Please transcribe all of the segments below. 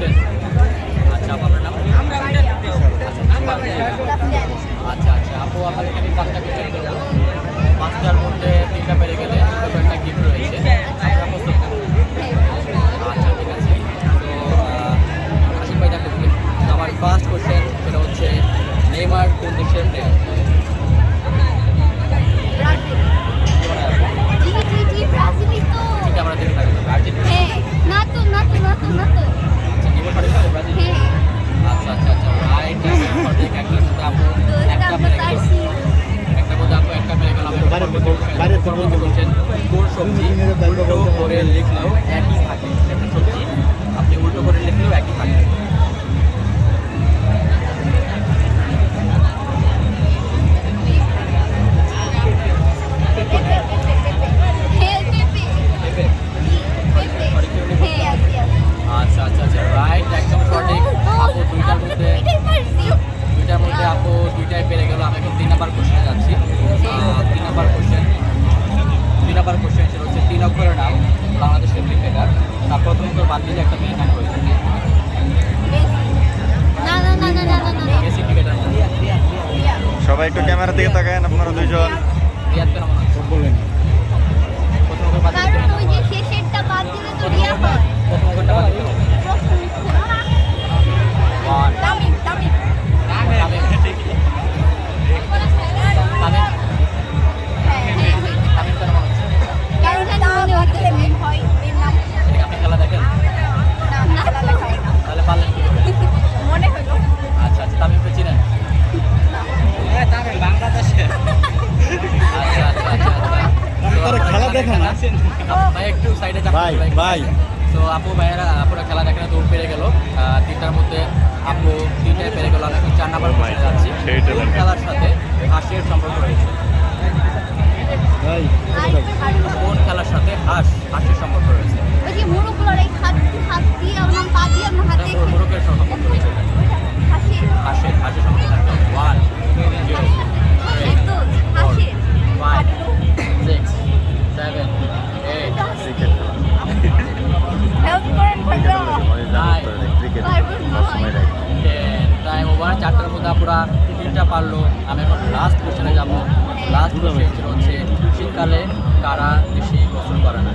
Hostel আচ্ছা আপনার নাম আচ্ছা আচ্ছা আপু আমার এখানে পাঁচটা কোশ্চেন করব উল্টো করে লিখলেও একই থাকে। সবাই একটু ক্যামেরার দিকে তাকায় আপনারা দুইজন। বললেন। ভাই একটু সাইডে ভাই ভাই। তো আপু ভাইয়েরা আপুরা খেলা দেখে না তো পেরে গেল। তিনটার মধ্যে আপু তিনটায় পেরে গেল আমি চার নাম্বার পড়ে যাচ্ছি। খেলার সাথে হাসির সম্পর্ক রয়েছে। কোন খেলার সাথে হাস হাসির সম্পর্ক রয়েছে? হাসির হাসির সম্পর্ক চারটার মধ্যে আপুরা তিনটা পারল। আমি এখন লাস্ট কোশ্চেনে যাব। লাস্ট কোশ্চেন হচ্ছে শীতকালে কারা বেশি গোসল করে না?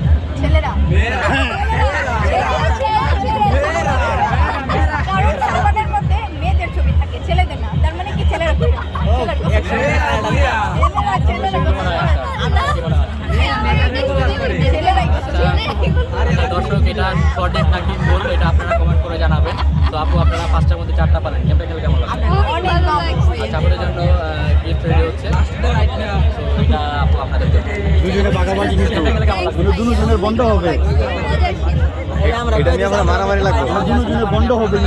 দর্শক এটা শর্টেজ নাকি এটা আপনারা কমেন্ট করে জানাবেন। তো আপু আপনারা পাঁচটার মধ্যে চারটা পালেন কেমন খেলে দুজনে পাকাপাকি দুজনের বন্ধ হবে। এটা নিয়ে আমরা মারামারি লাগবে। দুজনের বন্ধ হবে।